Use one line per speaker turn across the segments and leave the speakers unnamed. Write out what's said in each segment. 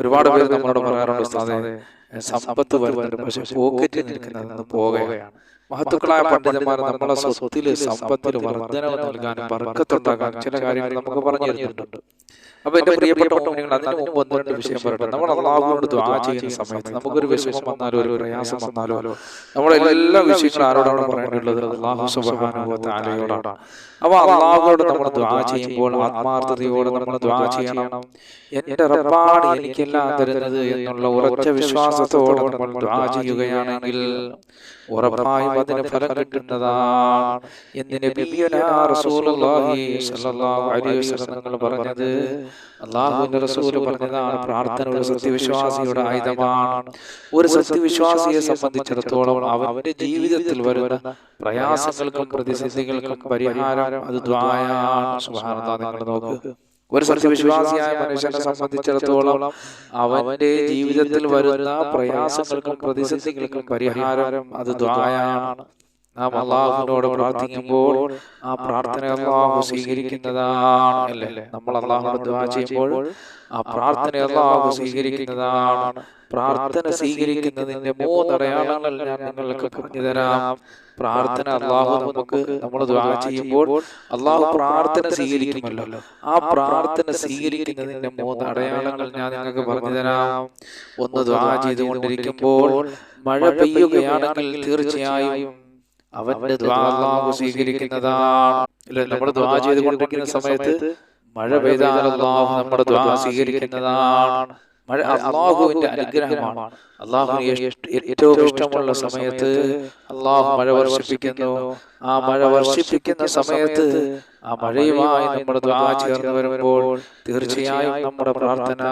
ഒരുപാട് പേര് നമ്മളോട് പറയാറുണ്ട് സമ്പത്ത് വരുന്നുണ്ട്. പക്ഷെ പോക്കറ്റിൽ നിൽക്കുന്നത് പോകുകയാണ് മഹത്തുക്കളായ പണ്ഡിതന്മാർ നമ്മളെ സ്വത്തിൽ സമ്പത്തിൽ വർധനവ് നൽകാനും പറക്കത്തുണ്ടാകാൻ ചില കാര്യങ്ങൾ നമുക്ക് പറഞ്ഞു തരുന്നുണ്ട്. അപ്പൊ എന്റെ പ്രിയപ്പെട്ട നിങ്ങൾ അതിന് മുമ്പ് ഒന്ന് രണ്ട് വിഷയം പറയട്ടെ നമ്മൾ അള്ളാഹുവിനോട് ദ്വാ ചെയ്യുന്ന സമയത്ത് നമുക്കൊരു വിഷമം വന്നാലോ ഒരു പ്രയാസം വന്നാലോ നമ്മൾ എല്ലാ വിഷയങ്ങളും ആരോടാണ് പറയാനുള്ളത് അള്ളാഹു സുബാനുഭവത്താലയോടാണ് അപ്പൊ അള്ളാഹുവോട് നമ്മൾ ദ്വാ ചെയ്യുമ്പോൾ ആത്മാർത്ഥതയോടെ നമ്മൾ ദ്വാ ചെയ്യണം. എന്റെ റബ്ബാണ് എനിക്കെല്ലാം തരുന്നത് എന്നുള്ള ഉറച്ച വിശ്വാസത്തോടെ നമ്മൾ ദ്വാ ചെയ്യുകയാണെങ്കിൽ ഉറപ്പായും അതിന് ഫലം കിട്ടുന്നതാണ്. നിങ്ങൾ പറഞ്ഞത് അള്ളാഹുവിന്റെ റസൂൽ പറഞ്ഞതാണ് പ്രാർത്ഥന ഒരു സത്യവിശ്വാസിയുടെ ആയുധമാണ്. ഒരു സത്യവിശ്വാസിയെ സംബന്ധിച്ചിടത്തോളം അവന്റെ ജീവിതത്തിൽ വരുന്ന പ്രയാസങ്ങൾക്കും പ്രതിസന്ധികൾക്കും പരിഹാരം അത് ദ്വായാണ്. സുബ്ഹാനല്ലാഹ് നിങ്ങൾ നോക്ക്. ഒരു സത്യവിശ്വാസിയായ മനുഷ്യനെ സംബന്ധിച്ചിടത്തോളം അവന്റെ ജീവിതത്തിൽ വരുന്ന പ്രയാസങ്ങൾക്കും പ്രതിസന്ധികൾക്കും പരിഹാരം അത് ദ്വായാണ്. നാം അള്ളാഹുവിനോട് പ്രാർത്ഥിക്കുമ്പോൾ ആ പ്രാർത്ഥന അള്ളാഹു സ്വീകരിക്കുന്നതാണ് അല്ലേ? നമ്മൾ അള്ളാഹുനോട് ദ്വാ ചെയ്യുമ്പോൾ ആ പ്രാർത്ഥന അള്ളാഹു സ്വീകരിക്കുന്നതാണ്. പ്രാർത്ഥന സ്വീകരിക്കുന്നതിന്റെ മൂന്നടയാളങ്ങൾ ഞാൻ നിങ്ങൾക്ക് പറഞ്ഞു തരാം. പ്രാർത്ഥന അള്ളാഹു നമുക്ക് നമ്മൾ ദ്വാ ചെയ്യുമ്പോൾ അള്ളാഹു പ്രാർത്ഥന സ്വീകരിക്കുമല്ലോ. ആ പ്രാർത്ഥന സ്വീകരിക്കുന്നതിന്റെ മൂന്ന് അടയാളങ്ങൾ ഞാൻ നിങ്ങൾക്ക് പറഞ്ഞു തരാം. ഒന്ന് ദ്വാ ചെയ്തുകൊണ്ടിരിക്കുമ്പോൾ മഴ പെയ്യുകയാണെങ്കിൽ തീർച്ചയായും അവന്റെ അള്ളാഹു സ്വീകരിക്കുന്നതാണ്. നമ്മുടെ നമ്മൾ ദ്വാ ചെയ്തുകൊണ്ടിരിക്കുന്ന സമയത്ത് മഴ പെയ്താൽ അള്ളാഹു നമ്മുടെ ദ്വാ സ്വീകരിക്കുന്നതാണ്. മഴ അള്ളാഹുവിന്റെ അനുഗ്രഹമാണ്. അള്ളാഹുവിന് ഏറ്റവും ഇഷ്ടമുള്ള സമയത്ത് അള്ളാഹു മഴ വർഷിപ്പിക്കുന്നു. ആ മഴ വർഷിപ്പിക്കുന്ന സമയത്ത് ആ മഴയുമായി നമ്മുടെ ദ്വാ ചേർന്ന് വരുമ്പോൾ തീർച്ചയായും നമ്മുടെ പ്രാർത്ഥന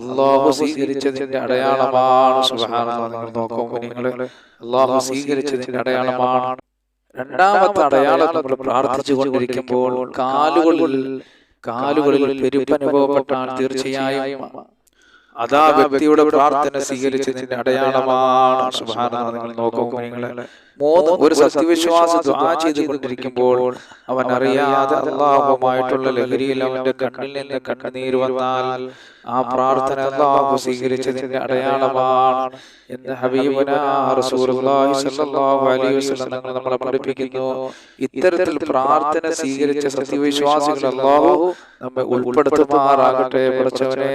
അള്ളാഹു സ്വീകരിച്ചതിന്റെ അടയാളമാണ്. നിങ്ങൾ നിങ്ങൾ അള്ളാഹു സ്വീകരിച്ചതിന്റെ അടയാളമാണ്. രണ്ടാമത്തെ അടയാളം നമ്മൾ പ്രാർത്ഥിച്ചു കൊണ്ടിരിക്കുമ്പോൾ കാലുകളിൽ കാലുകളിൽ പെരുപ്പനുഭവപ്പെട്ടാൽ തീർച്ചയായും അതാ വ്യക്തിയുടെ പ്രാർത്ഥന സ്വീകരിച്ചതിന്റെ അടയാളമാണ്. നിങ്ങൾ നിങ്ങൾ മൂന്ന് ഒരു സത്യവിശ്വാസം ദ്വാ ചെയ്തുകൊണ്ടിരിക്കുമ്പോൾ അവൻ അറിയാതെ അള്ളാഹുമായിട്ടുള്ള ലഹരിയിൽ അവന്റെ കണ്ണിൽ നിന്ന് കണ്ണുനീർ വന്നാൽ ആ പ്രാർത്ഥന അള്ളാഹു സ്വീകരിച്ചതിന്റെ അടയാളമാണ്. എന്ന് ഹബീബന റസൂലുള്ളാഹി സ്വല്ലല്ലാഹു അലൈഹി വസല്ലം തങ്ങൾ നമ്മളെ പഠിപ്പിക്കുന്നു. ഇത്തരത്തിൽ പ്രാർത്ഥന സ്വീകരിച്ച സത്യവിശ്വാസികൾ അള്ളാഹു നമ്മെ ഉൾപ്പെടുത്തുമാറാകട്ടെ പഠിച്ചവനെ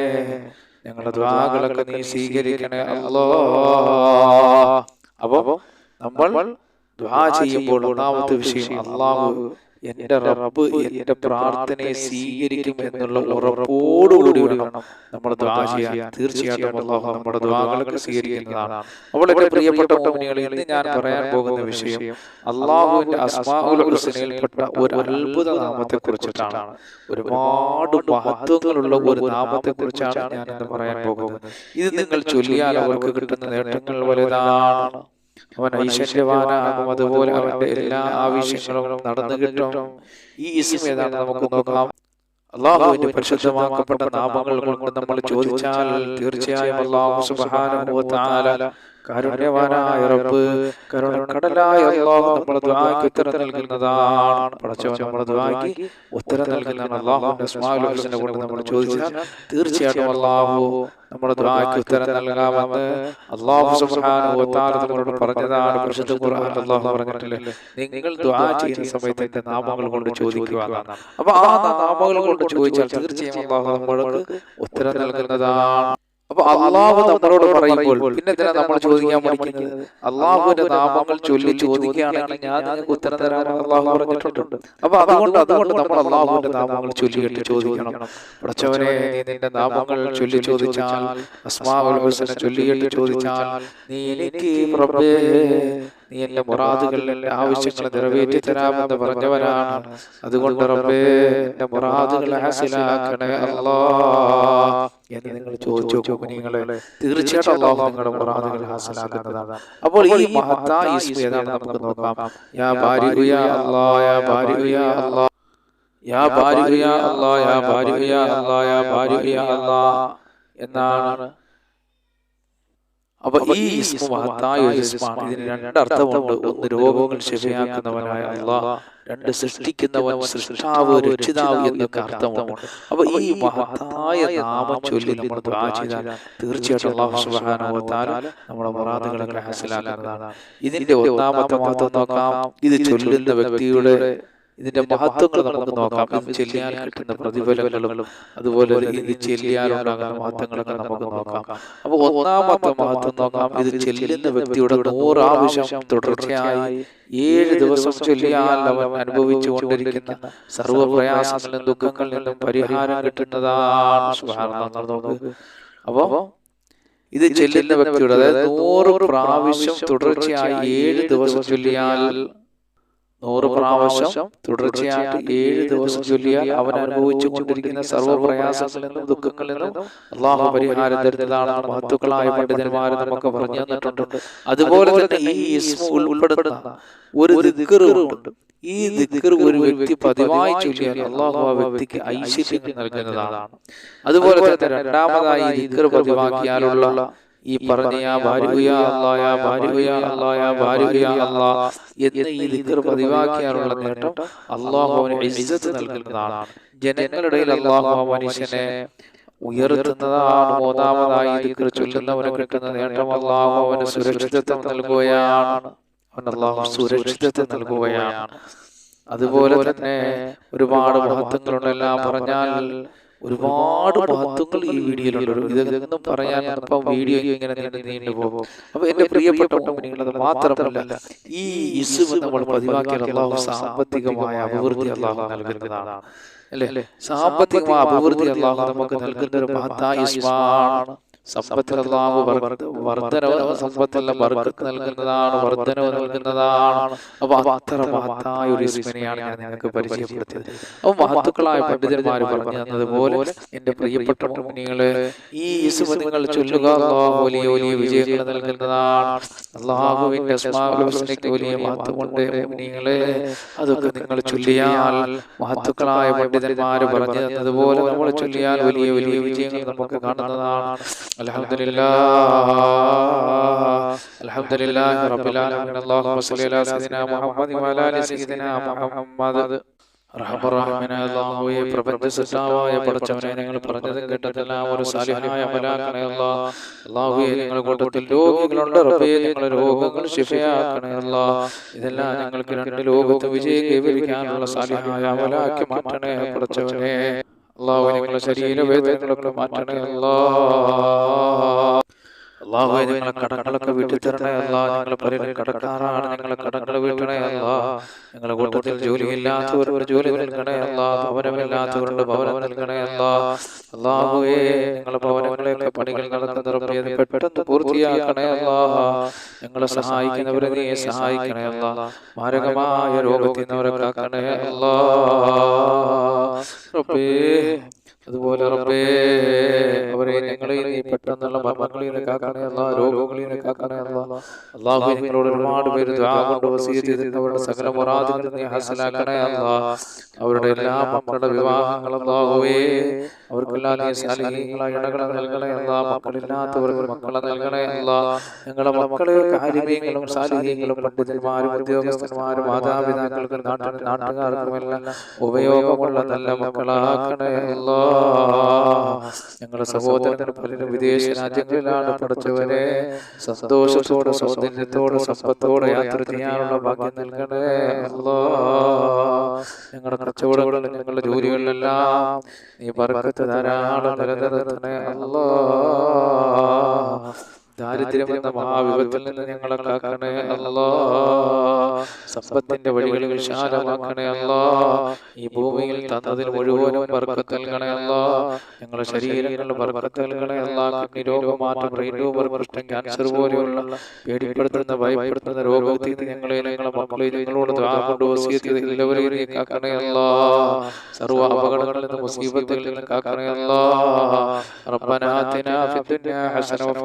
ഞങ്ങളുടെ ദ്വാകളൊക്കെ നീ സ്വീകരിക്കണേ അല്ലോ. അപ്പൊ നമ്മൾ ദ്വാ ചെയ്യുമ്പോൾ ഒന്നാമത്തെ വിഷയം അള്ളാഹു എന്റെ റബ്ബ് എന്റെ പ്രാർത്ഥനയെ സ്വീകരിക്കും എന്നുള്ള ഉറപ്പോടുകൂടി വേണം നമ്മൾ ദ്വാ ചെയ്യാൻ. തീർച്ചയായിട്ടും അള്ളാഹു നമ്മുടെ ദ്വാകളൊക്കെ സ്വീകരിക്കുന്നതാണ്. എന്റെ പ്രിയപ്പെട്ട മോമിനികളിൽ ഞാൻ പറയാൻ പോകുന്ന വിഷയം അള്ളാഹുവിന്റെ അസ്മാഉൽ ഹുസ്നയിൽപ്പെട്ട ഒരു അത്ഭുത നാമത്തെ കുറിച്ചിട്ടാണ് ഒരുപാട് മഹത്വങ്ങളുള്ള ഒരു നാമത്തെ കുറിച്ചാണ് ഞാൻ പറയാൻ പോകുന്നത്. ഇത് നിങ്ങൾ ചൊല്ലിയാൽ അവർക്ക് കിട്ടുന്ന നേട്ടങ്ങൾ വലുതാണ്. അവൻ ഐശ്വര്യവാനാകും. അതുപോലെ അവന്റെ എല്ലാ ആവശ്യങ്ങളും നടന്നു കിട്ടും. ഈ ഇസ്മേതാണ് നമുക്ക് നോക്കാം. അള്ളാഹുവിന്റെ പരിശുദ്ധമാക്കപ്പെട്ട നാമങ്ങൾ കൊണ്ട് നമ്മൾ ചോദിച്ചാൽ തീർച്ചയായും അള്ളാഹു തആല റബ്ബ് ദുആക്ക് ഉത്തരം നൽകുന്നതാണ്. ദുആക്ക് ഉത്തരം കൊണ്ട് നമ്മൾ ചോദിച്ചാൽ തീർച്ചയായിട്ടും ദുആക്ക് ഉത്തരം നൽകാമെന്ന് സുബ്ഹാനഹു വ തആല പറഞ്ഞതാണ്. ഖുർആനിൽ നിങ്ങൾ ദുആ ചെയ്യുന്ന സമയത്ത് എന്റെ നാമങ്ങൾ കൊണ്ട് ചോദിക്കുക അപ്പൊ ആ നാമങ്ങൾ കൊണ്ട് ചോദിച്ചാൽ തീർച്ചയായും നമ്മൾക്ക് ഉത്തരം നൽകുന്നതാണ്. അപ്പൊ അള്ളാഹു നമ്മളോട് പറയുമ്പോൾ പിന്നെ നമ്മൾ ചോദിക്കാൻ പഠിക്കുന്നത് അള്ളാഹുവിന്റെ നാമങ്ങൾ ചൊല്ലി ചോദിക്കുകയാണെങ്കിൽ ഞാൻ നിങ്ങൾക്ക് ഉത്തരം തരാൻ അള്ളാഹു പറഞ്ഞിട്ടുണ്ട്. അപ്പൊ അതുകൊണ്ട് അതുകൊണ്ട് നമ്മൾ അള്ളാഹുവിന്റെ നാമങ്ങൾ ചൊല്ലിയിട്ട് ചോദിക്കണം. പഠിച്ചവനെ നീ നിന്റെ നാമങ്ങൾ ചൊല്ലി ചോദിച്ചാൽ അസ്മാവുൽ ഹുസനെ ചൊല്ലിയിട്ട് ചോദിച്ചാൽ നീ എനിക്ക് റബ്ബേ നീ എന്റെ മുറാദുകൾ എന്റെ ആവശ്യങ്ങൾ നിറവേറ്റി തരാമെന്ന് പറഞ്ഞവനാണ് അതുകൊണ്ട് റബ്ബേ എന്റെ മുറാദുകൾ ഹാസിലാക്കണേ അല്ലാ എന്ന് നിങ്ങൾ ചോദിച്ചു കുഞ്ഞുങ്ങളെ തീർച്ചയായിട്ടും അള്ളാഹു നിങ്ങളുടെ മുറാദുകൾ ഹാസിലാക്കുന്നതാണ്. അപ്പോൾ ഈ മഹത്തായ ഇസ്മ ഏതാണ് നമുക്ക് നോക്കാം. യാ ബാരിഉ യാ അല്ലാ യാ ബാരിഉ യാ അല്ലാ. യാ ബാരിഉ യാ അല്ലാ യാ ബാരിഉ യാ അല്ലാ യാ ബാരിഉ യാ അല്ലാ എന്നാണ് അപ്പൊ ഈ ഇസ്മു മഹത്തായ ഒരു ഇസ്മാണ് ഇതിന് രണ്ട് അർത്ഥമുണ്ട് ഒന്ന് രോഗങ്ങൾ ശരിയാക്കുന്നവനായ അള്ളാഹ് രണ്ട് സൃഷ്ടിക്കുന്നവൻ സൃഷ്ടാവ് രക്ഷിതാവ് എന്നൊക്കെ അർത്ഥമുണ്ട്. അപ്പൊ ഈ മഹത്തായ നാമം ചൊല്ലി നമ്മൾ ചെയ്താൽ തീർച്ചയായിട്ടും അള്ളാഹു തആല നമ്മുടെ മുറാദുകളെ മനസ്സിലാക്കുന്നതാണ് ഇതിന്റെ ഒന്നാമത്തെ മഹത്വം നോക്കാം. ഇത് ചൊല്ലുന്ന വ്യക്തിയുടെ ഇതിന്റെ മഹത്വങ്ങൾ നമുക്ക് നോക്കാം. ഇത് ചെല്ലിയാൽ കിട്ടുന്ന പ്രതിഫലങ്ങളും അതുപോലെ ഇത് ചെല്ലിയാലുണ്ടാകുന്ന മഹത്വങ്ങളൊക്കെ നമുക്ക് നോക്കാം. അപ്പൊ ഒന്നാമത്തെ മഹത്വം നോക്കാം. ഇത് ചെല്ലുന്ന വ്യക്തിയുടെ നൂറാവശ്യം തുടർച്ചയായി ഏഴ് ദിവസം ചൊല്ലിയാൽ അവൻ അനുഭവിച്ചു കൊണ്ടിരിക്കുന്ന സർവ ദുഃഖങ്ങളിൽ നിന്നും പരിഹാരം കിട്ടുന്നതാണ്. അപ്പോ ഇത് ചെല്ലുന്ന വ്യക്തിയുടെ അതായത് നൂറ് പ്രാവശ്യം തുടർച്ചയായി ഏഴ് ദിവസം ചൊല്ലിയാൽ നൂറ് പ്രാവശ്യം തുടർച്ചയായിട്ട് ഏഴ് ദിവസം ചൊല്ലിയാൽ അവൻ അനുഭവിച്ചു കൊണ്ടിരിക്കുന്ന സർവ പ്രയാസങ്ങളിൽ നിന്നും ദുഃഖങ്ങളിൽ നിന്നും അള്ളാഹു പരിഹാരം തരുന്നതാണ് മഹത്തുക്കളായ പണ്ഡിതന്മാർ നമുക്ക് പറഞ്ഞു തന്നിട്ടുണ്ട് അതുപോലെ തന്നെ ഈ ഉൾപ്പെടുന്ന ഒരു ദിക്കറുണ്ട് ഈ ദിക്കർ ഒരു വ്യക്തി പതിവായി ചൊല്ലിയാൽ അള്ളാഹു ആ വ്യക്തിക്ക് ഐശ്വര്യം നൽകുന്നതാണ്. അതുപോലെ തന്നെ രണ്ടാമതായി ദിക്കർ പതിവാക്കിയാലുള്ള ഈ പറഞ്ഞ യാ ഭാര്യ അല്ലാ ഭാര്യ അല്ലാ ഭാര്യ അല്ലാ എന്ന ഈ ദിക്കർ പതിവാക്കിയാലുള്ള നേട്ടം അള്ളാഹു അവന് ഇസ്സത്ത് നൽകുന്നതാണ്. ജനങ്ങളുടെ അള്ളാഹു മനുഷ്യനെ ഉയർത്തുന്നതാണ് മൂന്നാമതായി ദിക്കർ ചൊല്ലുന്നവന് കിട്ടുന്ന നേട്ടം അല്ലാഹു അവന് സുരക്ഷിതത്വം നൽകുകയാണ്. അവൻ അല്ലാഹു സുരക്ഷിതത്വം നൽകുകയാണ്. അതുപോലെ തന്നെ ഒരുപാട് മഹത്വങ്ങളുണ്ടെല്ലാം പറഞ്ഞാൽ ഒരുപാട് മഹത്വങ്ങൾ ഈ വീഡിയോയിലുണ്ട്. ഇതൊന്നും പറയാൻ ഇപ്പം വീഡിയോ ഇങ്ങനെ നീണ്ടു നീണ്ടു പോകും. അപ്പൊ എന്റെ പ്രിയപ്പെട്ട മാത്രമല്ല ഈ ഇസ് നമ്മൾ പതിവാക്കിയാൽ അള്ളാഹു സാമ്പത്തികമായ അഭിവൃദ്ധി അള്ളാഹു നൽകുന്നതാണ്. അല്ലേ? സാമ്പത്തികമായ അഭിവൃദ്ധി അള്ളാഹു നമുക്ക് നൽകുന്ന ഒരു മഹത്തായ ഇസ്മാണ് സമ്പത്തിൽ അള്ളാഹു വർധനവ് സമ്പത്തല്ല ബർക്കത്ത് നൽകുന്നതാണ് വർധനവ് നൽകുന്നതാണ്. അപ്പൊ അത്ര മഹത്തായ ഒരു ഇസ്മിനെയാണ് ഞാൻ നിങ്ങൾക്ക് പരിചയപ്പെടുത്തിയത്. അപ്പൊ മഹത്തുക്കളായ പണ്ഡിതന്മാർ പറഞ്ഞു തന്നതുപോലെ എന്റെ പ്രിയപ്പെട്ട മുനികൾ ഈ ഇസ്മ നിങ്ങൾ ചൊല്ലുക അള്ളാഹു വലിയ വലിയ വിജയങ്ങൾ നൽകുന്നതാണ്. അള്ളാഹുവിന്റെ വലിയ മഹത്വമുണ്ട് മുനികളെ അതൊക്കെ നിങ്ങൾ ചൊല്ലിയാൽ മഹത്തുക്കളായ പണ്ഡിതന്മാർ പറഞ്ഞു തന്നതുപോലെ നമ്മൾ ചൊല്ലിയാൽ വലിയ വലിയ വിജയങ്ങൾ നമുക്ക് കാണുന്നതാണ്. الحمد لله الحمد لله رب العالمين اللهم صل على سيدنا محمد وعلى ال سيدنا محمد റഹ്മറാഹിമനായ പ്രപഞ്ച സൃഷ്ടാവായ പടച്ചവനെ നിങ്ങൾ പറഞ്ഞത് കേട്ടതെല്ലാം ഒരു സാലിഹായ അമലാക്കണേ അള്ളാഹുയെ നിങ്ങൾ കൂട്ടത്തിൽ രോഗികളുണ്ട് റബ്ബയെ നിങ്ങൾ രോഗങ്ങൾ ശിഫയാക്കണേ ഇതെല്ലാം ഞങ്ങൾക്ക് രണ്ട് ലോകത്ത് വിജയം കൈവരിക്കാനുള്ള സാലിഹായ അമലാക്കി മാറ്റണേ പടച്ചവനെ അള്ളാഹു നിങ്ങളുടെ ശരീരവേദനകളൊക്കെ മാറ്റണേ അല്ലാ അള്ളാഹു ഞങ്ങളെ കടങ്ങളൊക്കെ വീട്ടിൽ തരണേ അല്ല നിങ്ങളെ പലരും കടക്കാറാണ്. നിങ്ങളെ കടങ്ങൾ വീട്ടണേ അല്ല ഞങ്ങളുടെ കൂട്ടത്തിൽ ജോലിയില്ലാത്തവർ ഒരു ജോലി നൽകണേ അല്ല ഭവനമില്ലാത്തവരുടെ ഭവനം നൽകണേ അല്ല അള്ളാഹുവേ നിങ്ങളെ ഭവനങ്ങളെയൊക്കെ പണികൾ നടത്തുന്ന പെട്ടെന്ന് പൂർത്തിയാക്കണേ അല്ല ഞങ്ങളെ സഹായിക്കുന്നവരെ നീ സഹായിക്കണേ അല്ല മാരകമായ രോഗത്തിൽ നിന്നവരെ കാക്കണേ അല്ല അതുപോലെ റബ്ബേ അവരെ ഞങ്ങളെ നീ പെട്ടെന്നുള്ള മരണങ്ങളിൽ നിന്ന് കാക്കണേ അല്ല രോഗങ്ങളിൽ നിന്ന് കാക്കണേ അല്ല. അള്ളാഹു നിങ്ങളോട് ഒരുപാട് പേര് കൊണ്ട് വസീത് സകല മുറാദുകൾ നീ ഹാസിലാക്കണേ അല്ല. അവരുടെ എല്ലാ മക്കളുടെ വിവാഹങ്ങൾ അള്ളാഹുവേ അവർക്കെല്ലാം നീ സാലിഹീങ്ങളായ ഇടകളെ നൽകണേ അല്ല. മക്കളില്ലാത്തവർക്ക് മക്കളെ നൽകണേ അല്ല. ഞങ്ങളുടെ മക്കളെ കാര്യമീങ്ങളും സാലിഹീങ്ങളും പണ്ഡിതന്മാരും ഉദ്യോഗസ്ഥന്മാരും മാതാപിതാക്കൾക്കും നാട്ടുകാർക്കുമെല്ലാം ഉപയോഗമുള്ള നല്ല മക്കളാക്കണേ അല്ലാ ഞങ്ങളുടെ സഹോദരങ്ങൾ പലരും വിദേശ രാജ്യങ്ങളിലാണ് പഠിച്ചവരെ സന്തോഷത്തോടെ സൗന്ദര്യത്തോടെ സമ്പത്തോടെ യാത്ര ചെയ്യാനുള്ള ഭാഗ്യം നൽകണേ. ഞങ്ങളുടെ കച്ചവടങ്ങളിൽ ഞങ്ങളുടെ ജോലികളിലെല്ലാം നീ പറക്കത്ത് ധാരാളം നിലനിർത്തണേ. അല്ലോ ദാരിദ്ര്യമെന്ന മഹാവിപത്തിൽ നിന്ന് ഞങ്ങളെ കാക്കണേ അല്ലോ സമ്പത്തിന്റെ വഴികൾ വിശാലമാക്കണേ അല്ലോ ഈ ഭൂമിയിൽ തന്നതിന് മുഴുവനും ബർക്കത്ത് നൽകണേ അല്ലോ ഞങ്ങളുടെ ശരീരങ്ങളിൽ ബർക്കത്ത് നൽകണേ അല്ല കിഡ്നി രോഗമാറ്റം ബ്രെയിൻ ട്യൂമർ പ്രശ്നം ക്യാൻസർ പോലെയുള്ള പേടിപ്പെടുത്തുന്ന ഭയപ്പെടുത്തുന്ന രോഗത്തിൽ ഞങ്ങളെ ഞങ്ങളെ മക്കളെ ഞങ്ങളോട് കൊണ്ട് വസീയത്ത് എല്ലാവരെയും കാക്കണേ അല്ലോ സർവ്വ അപകടങ്ങളിൽ നിന്ന് മുസീബത്തുകളിൽ നിന്ന് കാക്കണേ അല്ലോ ربنا آتنا في الدنيا حسنة وفي